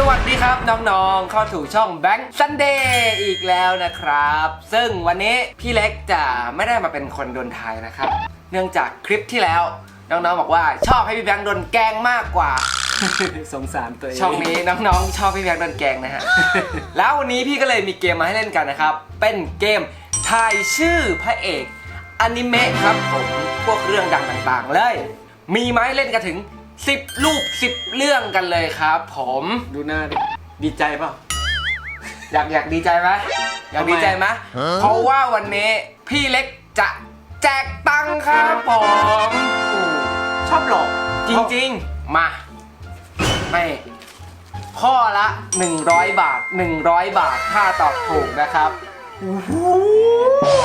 สวัสดีครับน้องๆ เข้าสู่ช่องแบงค์ซันเดย์อีกแล้วนะครับ ซึ่งวันนี้พี่เล็กจะไม่ได้มาเป็นคนโดนทายนะครับ เนื่องจากคลิปที่แล้ว น้องๆบอกว่าชอบให้พี่แบงค์โดนแกล้งมากกว่า สงสารตัวเองช่องนี้น้องๆ ชอบพี่แบงค์โดนแกล้งนะฮะ แล้ววันนี้พี่ก็เลยมีเกมมาให้เล่นกันนะครับ เป็นเกมทายชื่อพระเอกอนิเมะครับผมพวกเรื่องดังต่างๆเลย มีไหมาให้เล่นกันถึง 10 รูป 10 เรื่องกันเลยครับ ผมดูหน้าดิดีใจเปล่า อยากอยากดีใจไหมอยากทำไมดีใจไหมเพราะว่าวันนี้พี่เล็กจะแจกตังค์ครับผมชอบหลอกจริงๆ มาไม่ข้อละ 100 บาท 100 บาทถ้าตอบถูกนะครับ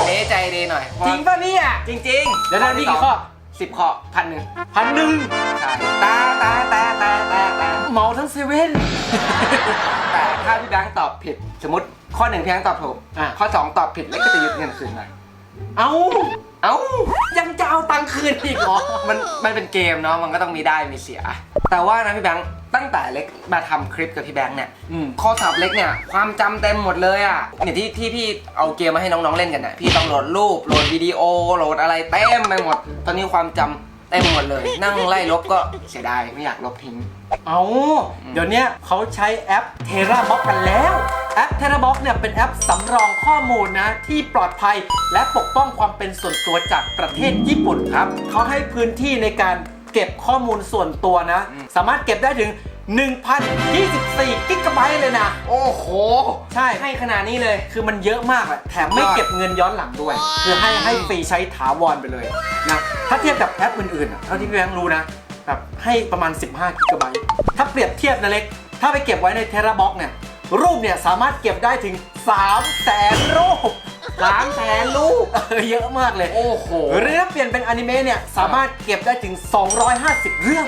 เน้ใจดีหน่อย จริงป่ะเนี่ยจริงๆเดี๋ยวนะนี่กี่ข้อ สิบข้อพันหนึ่งพันหนึ่งใช่ตาตาตาตาตาตาเหมาทั้งเซเว่น แต่ถ้าพี่แบงค์ตอบผิด สมมติข้อหนึ่งพี่แบงค์ตอบถูกอะ ข้อสองตอบผิดแล้วก็จะยึดเงินคืนมาเอ้า เอ้า ยังจะเอาตังค์คืนอีกเหรอ มันมันเป็นเกมเนาะมันก็ต้องมีได้มีเสีย แต่ว่านะพี่แบงค์ ตั้งแต่เล็กมาทำคลิปกับพี่แบงค์เนี่ยอืม ข้อสอบเล็กเนี่ยความจำเต็มหมดเลยอะเนี่ยที่ที่พี่เอาเกมมาให้น้องๆเล่นกันเนี่ยพี่ต้องโหลดรูปโหลดวิดีโอโหลดอะไรเต็มไปหมด ตอนนี้ความจำเต็มหมดเลย นั่งไล่ลบก็เสียดายไม่อยากลบทิ้ง เอาเดี๋ยวเนี้ยเขาใช้แอป TerraBox กันแล้วแอป TerraBox เนี่ยเป็นแอปสำรองข้อมูลนะที่ปลอดภัย และปกป้องความเป็นส่วนตัวจากประเทศญี่ปุ่นครับเขาให้พื้นที่ในการ เก็บข้อมูลส่วนตัวนะอืมสามารถเก็บได้ถึง 1,024 กิกะไบต์เลยนะ โอ้โห ใช่ให้ขนาดนี้เลย คือมันเยอะมากอะแถมไม่เก็บเงินย้อนหลังด้วย คือให้ให้ฟรีใช้ถาวรไปเลยนะถ้าเทียบกับแอปอื่นๆอะเท่าที่พี่แบงค์รู้นะแบบให้ประมาณ 15 กิกะไบต์ถ้าเปรียบเทียบนะเล็ก ถ้าไปเก็บไว้ในเทราบ็อกเนี่ยรูปเนี่ยสามารถเก็บได้ถึง 3 0 0แสนรูป สามแสนลูกเออเยอะมากเลย โอ้โหหรือถ้าเปลี่ยนเป็นอนิเมะเนี่ย สามารถเก็บได้ถึง 250 เรื่อง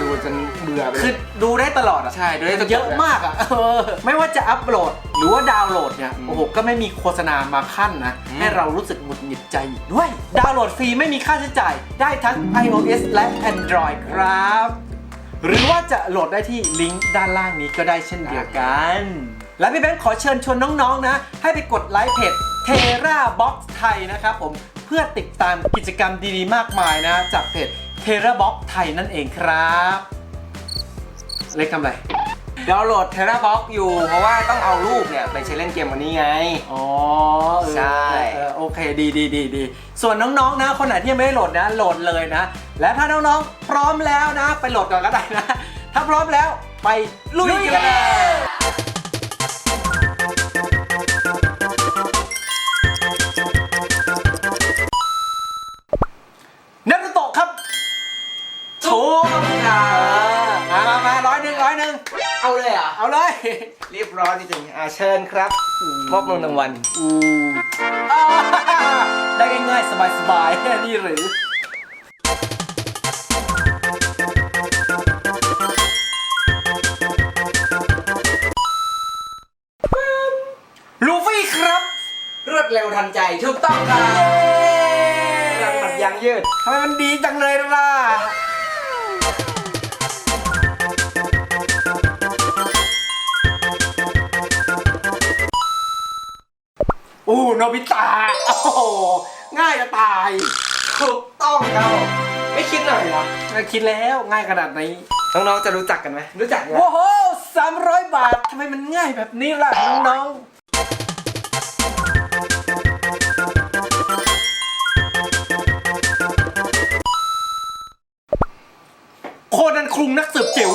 ดูจนเบื่อไปเลคือย ดูได้ตลอดอะใช่ดูได้ตลอดเยอะมากอะเออไม่ว่าจะอัปโหลดหรือว่าดาวน์โหลดเนี่ย อืมโอ้โห ก็ไม่มีโฆษณามาขั้นนะ อืม ให้เรารู้สึกหงุดหงิดใจอีกด้วย ดาวน์โหลดฟรีไม่มีค่าใช้จ่าย ได้ทั้ง iOS และ Android ครับ หรือว่าจะโหลดได้ที่ลิงก์ด้านล่างนี้ก็ได้เช่นเดียวกัน และพี่แบงค์ขอเชิญชวนน้องๆนะ ให้ไปกดไลค์เพจ Terra Box ไทยนะครับผมเพื่อติดตามกิจกรรมดีๆ มากมายนะ จากเพจ Terra Box ไทยนั่นเองครับเล็กทำอะไรดาวน์โหลด TerraBox อยู่ เพราะว่าต้องเอารูปเนี่ย ไปใช้เล่นเกมวันนี้ไง อ๋อเออใช่ เออโอเคดีดีดีดีส่วนน้องๆนะคนไหนที่ยังไม่ได้โหลดนะ โหลดเลยนะ และถ้าน้องๆ พร้อมแล้วนะ ไปโหลดก่อนก็ได้นะ ถ้าพร้อมแล้วไปลุยกันเลย เอาเลยเรียบร้อยจริงๆอ่าเชิญครับมอบเงินรางวัลอูอ่าได้ง่ายๆสบายๆนี่หรือ ลูฟี่ครับ รวดเร็วทันใจถูกต้องค่ะหลังปัดยางยืดทำไมมันดีจังเลยล่ะ อู้โนบิตะโอ้โหง่ายจะตายถูกต้องครับผมไม่คิดหน่อยเหรอคิดแล้วง่ายขนาดนี้น้องๆจะรู้จักกันไหมรู้จักไหมโอ้โหสามร้อยบาททำไมมันง่ายแบบนี้ล่ะน้องๆโคนันคลุงนักสืบจิ๋ว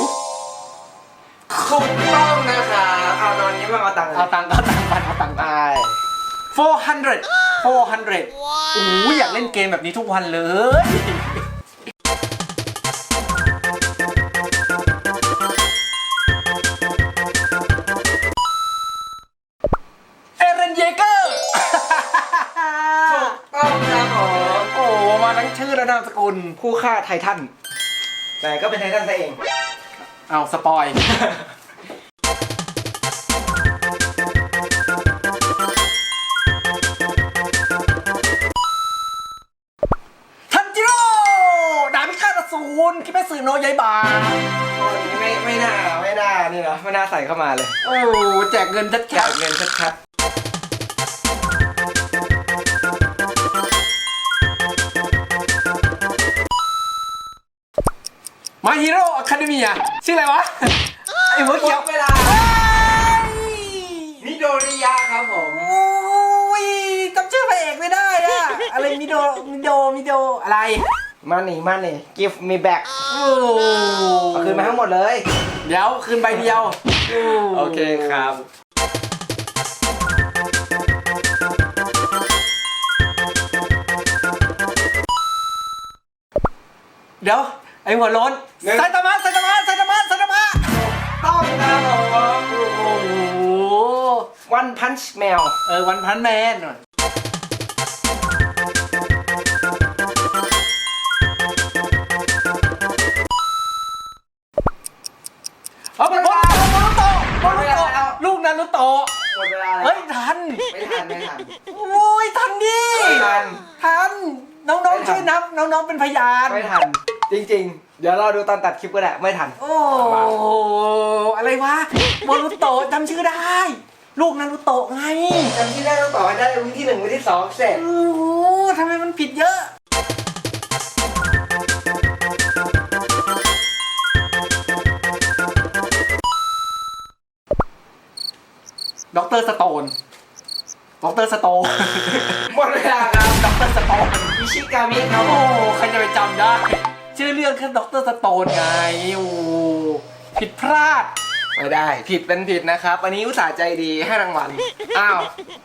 ถูกต้องนะครับเอาตอนนี้มาเอาตังค์เอาตังค์เอาตังค์ไปเอาตังค์ไปไป 400 400โอ้ยอยากเล่นเกมแบบนี้ทุกวันเลย เอเรนเยเกอร์ ถูกต้องครับผมโอ้มาทั้งชื่อและนามสกุลผู้ฆ่าไททัน แต่ก็เป็นไททันซะเอง เอาสปอย ยายบาข้อนี้ไม่ไม่น่าไม่น่านี่นะไม่น่าใส่เข้ามาเลยโอ้แจกเงินชัดแจกเงินชัดมาฮีโร่อะคาเดมีอะชื่ออะไรวะ ไอ้หัวๆเขียวเวลามิโดริยะครับผมโอ้ยจำชื่อพระเอกไม่ได้อะอะไรมิโดมิโดมิโดอะไร มาหนีมาหนี give me back โอ้เอาคืนมาทั้งหมดเลยเดี๋ยวคืนใบเดียว โอเคครับ เดี๋ยว ไอ้หัวโล้นหนึ่ง ไซตามะไซตามะไซตามะไซตามะต้องครับผมโอ้โห one punch mail เออวันพันแมน นารุโตะหมดเวลาแล้วเฮ้ยทันไม่ทันไม่ทันโอ้ยทันดิไม่ทัน ทันน้องไม่ทันๆช่วยนับน้องๆเป็นพยานไม่ทัน จริง ๆ เดี๋ยวเราดูตอนตัดคลิปก็ได้ไม่ทัน โอ้อะไรวะบอลโตะจำชื่อได้ ลูกนารุโตะไงจำที่ได้ต้องต่อให้ได้วิที่หนึ่งวิที่สองเสร็จโอ้โหทำไมมันผิดเยอะ ด็อกเตอร์สโตนด็อกเตอร์สโตนหมดเวลาครับด็อกเตอร์สโตนอิชิกามิครับผโอ้มใครจะไปจำได้ ชื่อเรื่องแค่ด็อกเตอร์สโตนไงโอ้ผิดพลาดไม่ได้ ผิดเป็นผิดนะครับ อันนี้อุตส่าห์ใจดีให้รางวัล อ้าว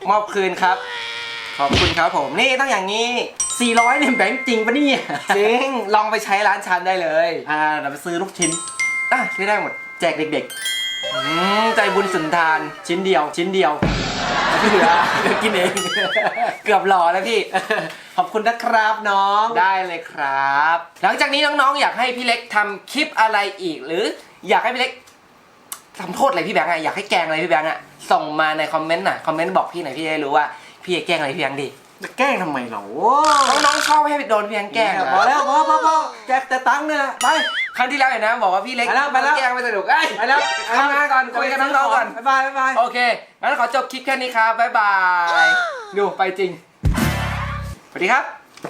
มอบคืนครับ ขอบคุณครับผม นี่ต้องอย่างนี้ 400เนี่ยแบงค์จริงปะเนี่ย จริง ลองไปใช้ร้านชันได้เลย อ่าเดี๋ยวไปซื้อลูกชิ้น อะใช้ได้หมด แจกเด็ก อืมใจบุญสุนทานๆชิ้นเดียว ชิ้นเดียวที่เหลือเดี๋ยวกินเอง เกือบหล่อแล้วพี่ ขอบคุณนะครับน้องได้เลยครับ หลังจากนี้น้องๆ อยากให้พี่เล็กทำคลิปอะไรอีก หรืออยากให้พี่เล็กทำโทษอะไรพี่แบงค์อะอยากให้แกล้งอะไรพี่แบงค์อะส่งมาในคอมเมนต์หน่อยคอมเมนต์บอกพี่หน่อยพี่จะได้รู้ว่าพี่จะแกล้งอะไรพี่แบงค์ดี จะแกล้งทำไมเหรอน้องๆชอบให้โดนพี่แบงค์แกล้งเหรพอแล้วพอพอพอแจกแต่ตังค์เนี่ยไป ครั้งที่แล้วเห็นนะบอกว่าพี่เล็กไปแล้วไปแล้ว แกล้งไม่สนุกเอ้ยไปแล้วทำงานก่อนคุยกับน้องๆก่อนบ๊ายบายบ๊ายบายโอเคงั้นขอจบคลิปแค่นี้ครับบ๊ายบายดูไปจริงสวัสดีครับ